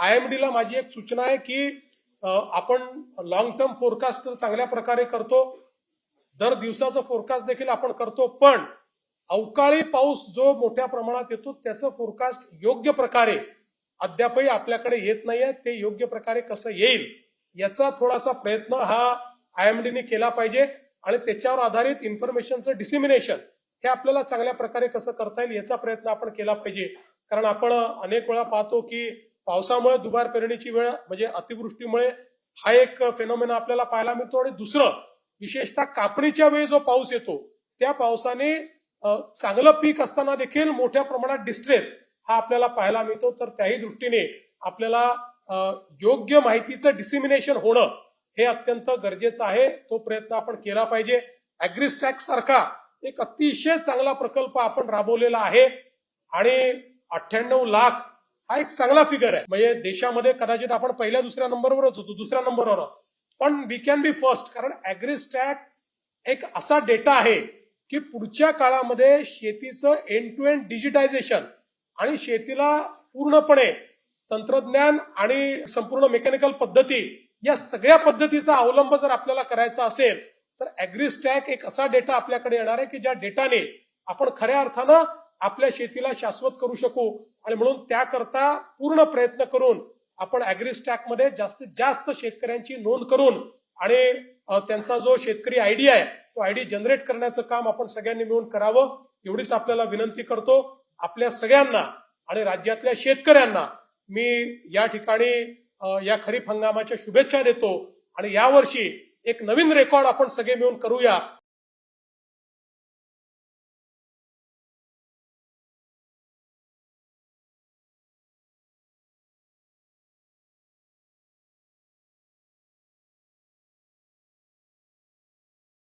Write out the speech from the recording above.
I am डीला माझी एक सूचना आहे की आपण लॉंग टर्म फोरकास्ट चांगल्या प्रकारे करतो. दर दिवसाचं फोरकास्ट देखील आपण करतो पण अवकाळी पाऊस जो मोठ्या प्रमाणात येतो त्याचं फोरकास्ट योग्य प्रकारे अद्यापही आपल्याकडे येत नाहीये ते योग्य प्रकारे कसं येईल याचा थोडासा प्रयत्न हा आय एम डीने केला पाहिजे. आणि त्याच्यावर आधारित इन्फॉर्मेशनचं डिसिमिनेशन हे आपल्याला चांगल्या प्रकारे कसं करता येईल याचा प्रयत्न आपण केला पाहिजे. कारण आपण अनेक वेळा पाहतो की पावसामुळे दुबार पेरणीची वेळ म्हणजे अतिवृष्टीमुळे हा एक फेनोमेना आपल्याला पाहायला मिळतो. आणि दुसरं विशेषतः कापणीच्या वेळी जो पाऊस येतो त्या पावसाने चांगलं पीक असताना देखील मोठ्या प्रमाणात डिस्ट्रेस हा आपल्याला पाहायला मिळतो. तर त्याही दृष्टीने आपल्याला योग्य माहितीचं डिसिमिनेशन होणं हे अत्यंत गरजेचं आहे. तो प्रयत्न आपण केला पाहिजे. अॅग्रिस्टॅक सारखा एक अतिशय चांगला प्रकल्प आपण राबवलेला आहे. आणि अठ्ठ्याण्णव लाख हा एक चांगला फिगर आहे म्हणजे देशामध्ये कदाचित आपण पहिल्या दुसऱ्या नंबरवरच होतो दुसऱ्या नंबरवर आहोत. पण वी कॅन बी फर्स्ट कारण अॅग्रिस्टॅक एक असा डेटा आहे की पुढच्या काळामध्ये शेतीचं एंड टू एंड डिजिटायझेशन आणि शेतीला पूर्णपणे तंत्रज्ञान आणि संपूर्ण मेकॅनिकल पद्धती या सगळ्या पद्धतीचा अवलंब जर आपल्याला करायचा असेल तर अॅग्रिस्टॅक एक असा डेटा आपल्याकडे येणार आहे की ज्या डेटाने आपण खऱ्या अर्थानं आपल्या शेतीला शाश्वत करू शकू आणि म्हणून त्याकरता पूर्ण प्रयत्न करून आपण अॅग्रिस्टॅकमध्ये जास्तीत जास्त शेतकऱ्यांची नोंद करून आणि त्यांचा जो शेतकरी आयडी आहे तो आयडी जनरेट करण्याचं काम आपण सगळ्यांनी मिळून करावं एवढीच आपल्याला विनंती करतो. आपल्या सगळ्यांना आणि राज्यातल्या शेतकऱ्यांना मी या ठिकाणी या खरीप हंगामाच्या शुभेच्छा देतो आणि यावर्षी एक नवीन रेकॉर्ड आपण सगळे मिळून करूया.